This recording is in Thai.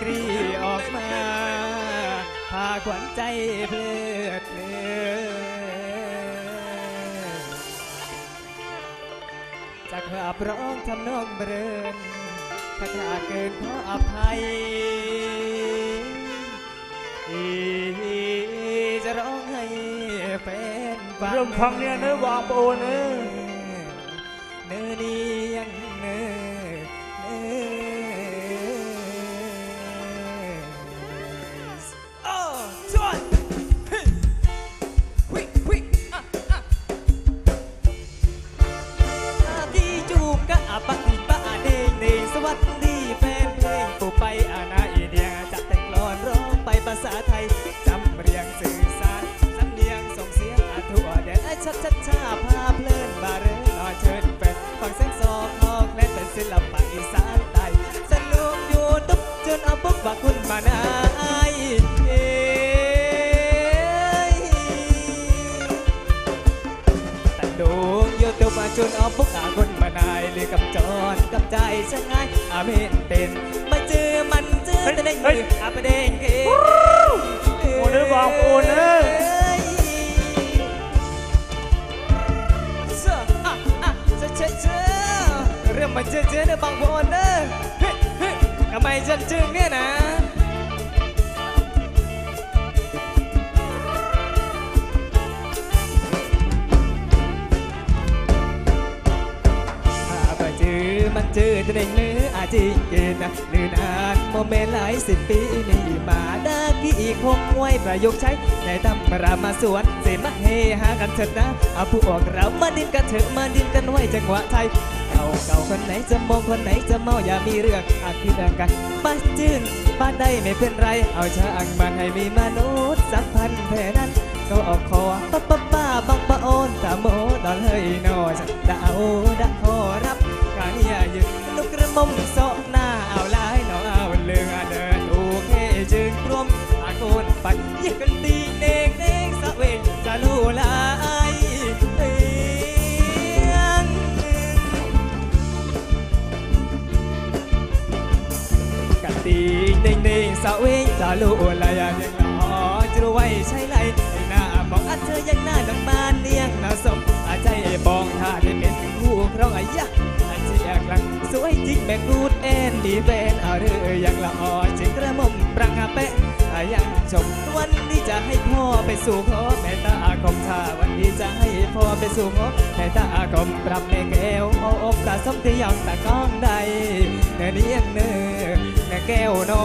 กรีออกมา พาขวัญใจเพลิดเพลินจะขับร้องทำนองเบรินถ้าขาดเกินขออภัย จะร้องให้แฟนฟังเริ่มฟังเนี่ยเนื้อวางโปเนื้อ แฟนเพลงผู้ไปอาณาอินเดียจัดแต่งกลอนร้องไปภาษาไทยจำเรียงสื่อสารสำเนียงส่งเสียงอาทั่วแดนไอ้ชัดชัดชาพาเพลินบาเรนรอเชิญแฟนฟังเสียงซอกคอกและเป็นศิลปะอีสานใต้สนุกอยู่ตุ๊บจนเอาปุ๊บว่าคุณมานา มานายเลยกับจอนกับใจช่างไงอาเมนเป็นมาเจอมันเจอแต่ในมืออาประเด็นเกโอ้เนื้อวางโปเนื้อเชื่ออะอะเชื่อเชื่อเชื่อเรื่องมันเจอเจอเนี่ยบางคนเนอะเฮ้ยเฮ้ยทำไมฉันจึงเนี่ยนะ มันเจอแต่เด็กเนื้ออาจิเกณฑ์นะเนื้อนานโมเมนต์หลายสิบปีนี่มาด้กี่คงไว้ประโยคใช้ในตำรามาสวนเสมาเฮหากันเถิดนะเอาพวกเรามาดิ้นกันเถอะมาดิ้นกันไว้จังหวะไทยเก่าเก่าคนไหนจะมองคนไหนจะเมาอย่ามีเรื่องอาจที่เรื่องกันป้าจื้นป้าได้ไม่เป็นไร เอาช่างมันให้มีมนุษย์สัมพันธ์แค่นั้นก็ออกคอป้าป้าป้า นปัดยิงกันตีเด็กเด็กสะเวงจะรู้ลายเอียงกันตีเด้งเด้งสาวเวงจะรู้อะไรอย่างหล่อจะรู้ไว้ใช่ไรหน้าบอกอาเธอยังหน้าดังบานเนียงหน่าสม ยังจบวันนี้จะให้พ่อไปสู่ขอแม่ตาอาคมท่าวันนี้จะให้พ่อไปสู่ขอแม่ตาอาคมปรับแม่แก้วเอาอกตาสมที่ยองตาก้องใดเนื้อเนียงเนื้อแม่แก้วนอ